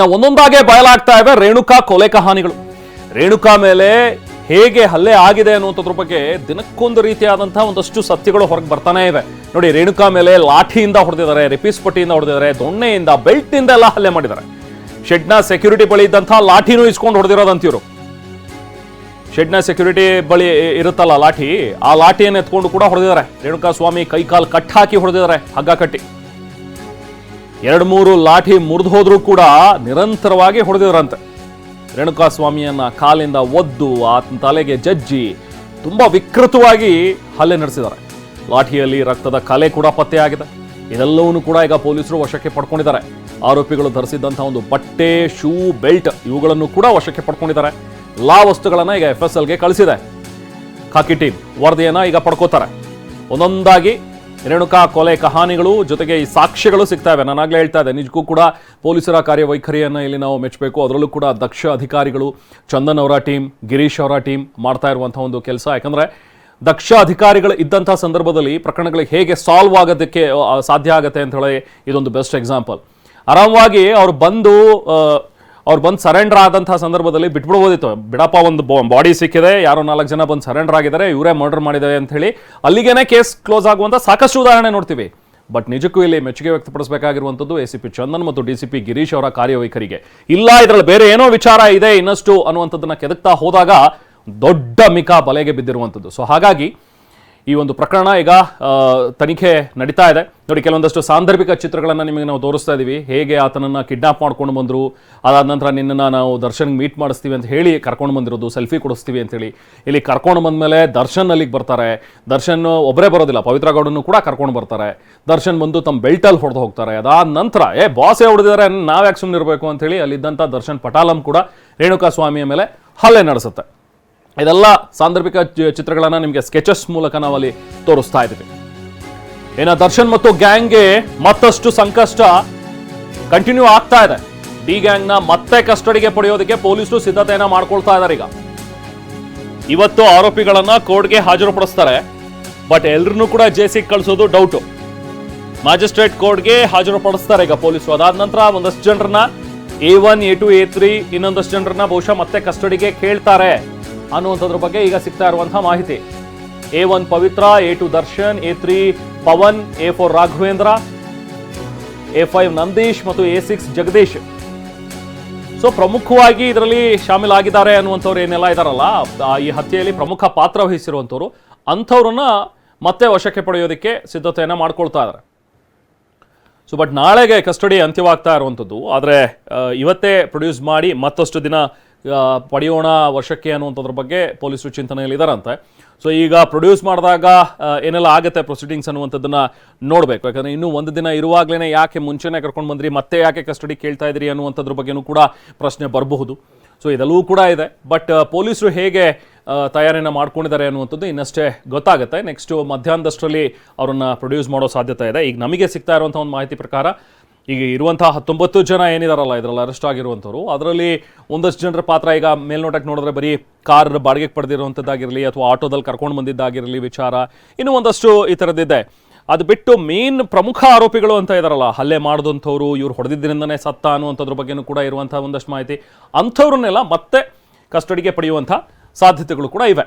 ನಾವು ಒಂದೊಂದಾಗೆ ಬಯಲಾಗ್ತಾ ಇವೆ ರೇಣುಕಾ ಕೊಲೆ ಕಹಾನಿಗಳು ರೇಣುಕಾ ಮೇಲೆ ಹೇಗೆ ಹಲ್ಲೆ ಆಗಿದೆ ಅನ್ನುವಂಥದ್ರ ಬಗ್ಗೆ ದಿನಕ್ಕೊಂದು ರೀತಿಯಾದಂತಹ ಒಂದಷ್ಟು ಸತ್ಯಗಳು ಹೊರಗೆ ಬರ್ತಾನೆ ಇವೆ. ನೋಡಿ, ರೇಣುಕಾ ಮೇಲೆ ಲಾಠಿಯಿಂದ ಹೊಡೆದಿದ್ದಾರೆ, ರಿಪೀಸ್ ಪಟ್ಟಿಯಿಂದ ಹೊಡೆದಿದ್ದಾರೆ, ದೊಣ್ಣೆಯಿಂದ, ಬೆಲ್ಟ್ನಿಂದ ಎಲ್ಲ ಹಲ್ಲೆ ಮಾಡಿದ್ದಾರೆ. ಶೆಡ್ನ ಸೆಕ್ಯೂರಿಟಿ ಬಳಿ ಇದ್ದಂತಹ ಲಾಠಿನೂ ಇಸ್ಕೊಂಡು ಹೊಡೆದಿರೋದಂತಿವ್ರು. ಶೆಡ್ನ ಸೆಕ್ಯೂರಿಟಿ ಬಳಿ ಇರುತ್ತಲ್ಲ ಲಾಠಿ, ಆ ಲಾಠಿಯನ್ನು ಎತ್ಕೊಂಡು ಕೂಡ ಹೊಡೆದಿದ್ದಾರೆ. ರೇಣುಕಾ ಸ್ವಾಮಿ ಕೈಕಾಲು ಕಟ್ ಹಾಕಿ ಹೊಡೆದಿದ್ದಾರೆ, ಹಗ್ಗ ಕಟ್ಟಿ. ಎರಡು ಮೂರು ಲಾಠಿ ಮುರಿದು ಹೋದ್ರೂ ಕೂಡ ನಿರಂತರವಾಗಿ ಹೊಡೆದಿದ್ರಂತೆ. ರೇಣುಕಾ ಸ್ವಾಮಿಯನ್ನ ಕಾಲಿಂದ ಒದ್ದು ಆತನ ತಲೆಗೆ ಜಜ್ಜಿ ತುಂಬಾ ವಿಕೃತವಾಗಿ ಹಲ್ಲೆ ನಡೆಸಿದ್ದಾರೆ. ಲಾಠಿಯಲ್ಲಿ ರಕ್ತದ ಕಲೆ ಕೂಡ ಪತ್ತೆಯಾಗಿದೆ ಇದೆಲ್ಲವನ್ನೂ ಕೂಡ ಈಗ ಪೊಲೀಸರು ವಶಕ್ಕೆ ಪಡ್ಕೊಂಡಿದ್ದಾರೆ. ಆರೋಪಿಗಳು ಧರಿಸಿದ್ದಂತಹ ಒಂದು ಬಟ್ಟೆ, ಶೂ, ಬೆಲ್ಟ್ ಇವುಗಳನ್ನು ಕೂಡ ವಶಕ್ಕೆ ಪಡ್ಕೊಂಡಿದ್ದಾರೆ. ಲಾ ವಸ್ತುಗಳನ್ನು ಈಗ ಎಫ್ ಎಸ್ ಎಲ್ಗೆ ಕಳಿಸಿದೆ. ಖಾಕಿ ಟೀಮ್ ವರದಿಯನ್ನು ಈಗ ಪಡ್ಕೋತಾರೆ. ಒಂದೊಂದಾಗಿ ರೇಣುಕಾ ಕೊಲೆ ಕಹಾನಿಗಳು ಜೊತೆಗೆ ಈ ಸಾಕ್ಷ್ಯಗಳು ಸಿಗ್ತಾ ಇವೆ ನಾನಾಗಲೇ ಹೇಳ್ತಾ ಇದ್ದೆ, ನಿಜಕ್ಕೂ ಕೂಡ ಪೊಲೀಸರ ಕಾರ್ಯವೈಖರಿಯನ್ನು ಇಲ್ಲಿ ನಾವು ಮೆಚ್ಚಬೇಕು. ಅದರಲ್ಲೂ ಕೂಡ ದಕ್ಷ ಅಧಿಕಾರಿಗಳು, ಚಂದನ್ ಅವರ ಟೀಮ್, ಗಿರೀಶ್ ಅವರ ಟೀಮ್ ಮಾಡ್ತಾ ಇರುವಂಥ ಒಂದು ಕೆಲಸ. ಯಾಕಂದರೆ ದಕ್ಷ ಅಧಿಕಾರಿಗಳು ಇದ್ದಂಥ ಸಂದರ್ಭದಲ್ಲಿ ಪ್ರಕರಣಗಳಿಗೆ ಹೇಗೆ ಸಾಲ್ವ್ ಆಗೋದಕ್ಕೆ ಸಾಧ್ಯ ಆಗುತ್ತೆ ಅಂತ ಹೇಳಿ ಇದೊಂದು ಬೆಸ್ಟ್ ಎಕ್ಸಾಂಪಲ್ ಆರಾಮವಾಗಿ ಅವ್ರು ಬಂದು ಅವ್ರು ಬಂದು ಸರೆಂಡರ್ ಆದಂತಹ ಸಂದರ್ಭದಲ್ಲಿ ಬಿಟ್ಬಿಡ್ಬೋದಿತ್ತು. ಬಿಡಪ್ಪ, ಒಂದು ಬಾಡಿ ಸಿಕ್ಕಿದೆ, ಯಾರೋ ನಾಲ್ಕು ಜನ ಬಂದು ಸರೆಂಡರ್ ಆಗಿದ್ದಾರೆ, ಇವರೇ ಮರ್ಡರ್ ಮಾಡಿದ್ದಾರೆ ಅಂತ ಹೇಳಿ ಅಲ್ಲಿಗೇನೆ ಕೇಸ್ ಕ್ಲೋಸ್ ಆಗುವಂತ ಸಾಕಷ್ಟು ಉದಾಹರಣೆ ನೋಡ್ತೀವಿ. ಬಟ್ ನಿಜಕ್ಕೂ ಇಲ್ಲಿ ಮೆಚ್ಚುಗೆ ವ್ಯಕ್ತಪಡಿಸಬೇಕಾಗಿರುವಂಥದ್ದು ಎ ಸಿ ಪಿ ಚಂದನ್ ಮತ್ತು ಡಿ ಸಿ ಪಿ ಗಿರೀಶ್ ಅವರ ಕಾರ್ಯವೈಖರಿಗೆ. ಇಲ್ಲ, ಇದರಲ್ಲಿ ಬೇರೆ ಏನೋ ವಿಚಾರ ಇದೆ ಇನ್ನಷ್ಟು ಅನ್ನುವಂಥದ್ದನ್ನ ಕೆದಕ್ತಾ ಹೋದಾಗ ದೊಡ್ಡ ಮಿಕಾ ಬಲೆಗೆ ಬಿದ್ದಿರುವಂಥದ್ದು. ಸೊ ಹಾಗಾಗಿ ಈ ಒಂದು ಪ್ರಕರಣ ಈಗ ತನಿಖೆ ನಡೀತಾ ಇದೆ. ನೋಡಿ, ಕೆಲವೊಂದಷ್ಟು ಸಾಂದರ್ಭಿಕ ಚಿತ್ರಗಳನ್ನು ನಿಮಗೆ ನಾವು ತೋರಿಸ್ತಾ ಇದ್ದೀವಿ ಹೇಗೆ ಆತನನ್ನು ಕಿಡ್ನಾಪ್ ಮಾಡ್ಕೊಂಡು ಬಂದರು, ಅದಾದ ನಂತರ ನಿನ್ನನ್ನು ನಾವು ದರ್ಶನ್ಗೆ ಮೀಟ್ ಮಾಡಿಸ್ತೀವಿ ಅಂತ ಹೇಳಿ ಕರ್ಕೊಂಡು ಬಂದಿರೋದು, ಸೆಲ್ಫಿ ಕೊಡಿಸ್ತೀವಿ ಅಂತೇಳಿ ಇಲ್ಲಿ ಕರ್ಕೊಂಡು ಬಂದಮೇಲೆ ದರ್ಶನ್ ಅಲ್ಲಿಗೆ ಬರ್ತಾರೆ. ದರ್ಶನ್ ಒಬ್ಬರೇ ಬರೋದಿಲ್ಲ, ಪವಿತ್ರ ಗೌಡನ್ನು ಕೂಡ ಕರ್ಕೊಂಡು ಬರ್ತಾರೆ. ದರ್ಶನ್ ಬಂದು ತಮ್ಮ ಬೆಲ್ಟಲ್ಲಿ ಹೊಡೆದು ಹೋಗ್ತಾರೆ. ಅದಾದ ನಂತರ, ಏ ಬಾಸೇ ಹೊಡೆದಿದ್ದಾರೆ ನಾವು ಯಾಕೆ ಸುಮ್ಮನೆ ಇರಬೇಕು ಅಂತೇಳಿ ಅಲ್ಲಿದ್ದಂಥ ದರ್ಶನ್ ಪಟಾಲಂ ಕೂಡ ರೇಣುಕಾ ಸ್ವಾಮಿಯ ಮೇಲೆ ಹಲ್ಲೆ ನಡೆಸುತ್ತೆ. ಇದೆಲ್ಲ ಸಾಂದರ್ಭಿಕ ಚಿತ್ರಗಳನ್ನು ನಿಮಗೆ ಸ್ಕೆಚಸ್ ಮೂಲಕ ನಾವಲ್ಲಿ ತೋರಿಸ್ತಾ ಇದ್ದೀವಿ. ಏನ ದರ್ಶನ್ ಮತ್ತು ಗ್ಯಾಂಗ್ಗೆ ಮತ್ತಷ್ಟು ಸಂಕಷ್ಟ ಕಂಟಿನ್ಯೂ ಆಗ್ತಾ ಇದೆ. ಡಿ ಗ್ಯಾಂಗ್ನ ಮತ್ತೆ ಕಸ್ಟಡಿಗೆ ಪಡೆಯೋದಕ್ಕೆ ಪೊಲೀಸರು ಸಿದ್ಧತೆಯನ್ನ ಮಾಡ್ಕೊಳ್ತಾ ಇದ್ದಾರೆ ಈಗ. ಇವತ್ತು ಆರೋಪಿಗಳನ್ನ ಕೋರ್ಟ್ಗೆ ಹಾಜರುಪಡಿಸ್ತಾರೆ. ಬಟ್ ಎಲ್ಲರನ್ನೂ ಕೂಡ ಜೇಸಿಗೆ ಕಳಿಸೋದು ಡೌಟು ಮ್ಯಾಜಿಸ್ಟ್ರೇಟ್ ಕೋರ್ಟ್ಗೆ ಹಾಜರುಪಡಿಸ್ತಾರೆ ಈಗ ಪೊಲೀಸರು. ಅದಾದ ನಂತರ ಒಂದಷ್ಟು ಜನರನ್ನ A one A two A three ಇನ್ನೊಂದಷ್ಟು ಜನರನ್ನ ಬಹುಶಃ ಮತ್ತೆ ಕಸ್ಟಡಿಗೆ ಕೇಳ್ತಾರೆ. ಅನ್ನುವಂಥದ್ರ ಬಗ್ಗೆ ಈಗ ಸಿಗ್ತಾ ಇರುವಂತಹ ಮಾಹಿತಿ. A one Pavithra A two Darshan A three Pavan A four Raghavendra A five Nandish ಮತ್ತು ಎ ಸಿಕ್ಸ್ ಜಗದೀಶ್. ಸೊ ಪ್ರಮುಖವಾಗಿ ಇದರಲ್ಲಿ ಶಾಮೀಲಾಗಿದ್ದಾರೆ ಅನ್ನುವಂಥವ್ರು ಏನೆಲ್ಲ ಇದಾರಲ್ಲ ಈ ಹತ್ಯೆಯಲ್ಲಿ ಪ್ರಮುಖ ಪಾತ್ರ ವಹಿಸಿರುವಂಥವ್ರು, ಅಂಥವ್ರನ್ನ ಮತ್ತೆ ವಶಕ್ಕೆ ಪಡೆಯೋದಕ್ಕೆ ಸಿದ್ಧತೆಯನ್ನು ಮಾಡ್ಕೊಳ್ತಾ ಇದ್ದಾರೆ ಸೊ ಬಟ್ ನಾಳೆಗೆ ಕಸ್ಟಡಿ ಅಂತ್ಯವಾಗ್ತಾ ಇರುವಂಥದ್ದು, ಆದರೆ ಇವತ್ತೇ ಪ್ರೊಡ್ಯೂಸ್ ಮಾಡಿ ಮತ್ತಷ್ಟು ದಿನ ಪಡೆಯೋಣ ವರ್ಷಕ್ಕೆ ಅನ್ನುವಂಥದ್ರ ಬಗ್ಗೆ ಪೊಲೀಸರು ಚಿಂತನೆಯಲ್ಲಿ ಇದಾರಂತೆ ಸೊ ಈಗ ಪ್ರೊಡ್ಯೂಸ್ ಮಾಡಿದಾಗ ಏನೆಲ್ಲ ಆಗುತ್ತೆ ಪ್ರೊಸೀಡಿಂಗ್ಸ್ ಅನ್ನುವಂಥದ್ದನ್ನು ನೋಡಬೇಕು. ಯಾಕಂದ್ರೆ ಇನ್ನೂ ಒಂದು ದಿನ ಇರುವಾಗಲೇ ಯಾಕೆ ಮುಂಚೆನೇ ಕರ್ಕೊಂಡು ಬಂದ್ರಿ, ಮತ್ತೆ ಯಾಕೆ ಕಸ್ಟಡಿ ಕೇಳ್ತಾ ಇದ್ರಿ ಅನ್ನುವಂಥದ್ರ ಬಗ್ಗೆನೂ ಕೂಡ ಪ್ರಶ್ನೆ ಬರಬಹುದು. ಸೊ ಇದೆಲ್ಲವೂ ಕೂಡ ಇದೆ. ಬಟ್ ಪೊಲೀಸರು ಹೇಗೆ ತಯಾರಿಯನ್ನು ತಯಾರಿನ ಮಾಡ್ಕೊಂಡಿದ್ದಾರೆ ಅನ್ನುವಂಥದ್ದು ಇನ್ನಷ್ಟೇ ಗೊತ್ತಾಗುತ್ತೆ. ನೆಕ್ಸ್ಟು ಮಧ್ಯಾಹ್ನದಷ್ಟರಲ್ಲಿ ಅವರನ್ನು ಪ್ರೊಡ್ಯೂಸ್ ಮಾಡೋ ಸಾಧ್ಯತೆ ಇದೆ. ಈಗ ನಮಗೆ ಸಿಗ್ತಾ ಇರುವಂಥ ಒಂದು ಮಾಹಿತಿ ಪ್ರಕಾರ ಈಗ ಇರುವಂತಹ ಹತ್ತೊಂಬತ್ತು ಜನ ಏನಿದಾರಲ್ಲ, ಇದರಲ್ಲಿ ಅರೆಸ್ಟ್ ಆಗಿರುವಂಥವ್ರು, ಅದರಲ್ಲಿ ಒಂದಷ್ಟು ಜನರ ಪಾತ್ರ ಈಗ ಮೇಲ್ನೋಟಕ್ಕೆ ನೋಡಿದ್ರೆ ಬರೀ ಕಾರ್ ಬಾಡಿಗೆಗೆ ಪಡೆದಿರುವಂಥದ್ದಾಗಿರಲಿ ಅಥವಾ ಆಟೋದಲ್ಲಿ ಕರ್ಕೊಂಡು ಬಂದಿದ್ದಾಗಿರಲಿ ವಿಚಾರ, ಇನ್ನೂ ಒಂದಷ್ಟು ಈ ಥರದ್ದಿದೆ. ಅದು ಬಿಟ್ಟು ಮೇನ್ ಪ್ರಮುಖ ಆರೋಪಿಗಳು ಅಂತ ಇದಾರಲ್ಲ, ಹಲ್ಲೆ ಮಾಡಿದಂಥವ್ರು, ಇವ್ರು ಹೊಡೆದಿದ್ದರಿಂದನೇ ಸತ್ತ ಅನ್ನುವಂಥದ್ರ ಬಗ್ಗೆನೂ ಕೂಡ ಇರುವಂಥ ಒಂದಷ್ಟು ಮಾಹಿತಿ. ಅಂಥವ್ರನ್ನೆಲ್ಲ ಮತ್ತೆ ಕಸ್ಟಡಿಗೆ ಪಡೆಯುವಂಥ ಸಾಧ್ಯತೆಗಳು ಕೂಡ ಇವೆ.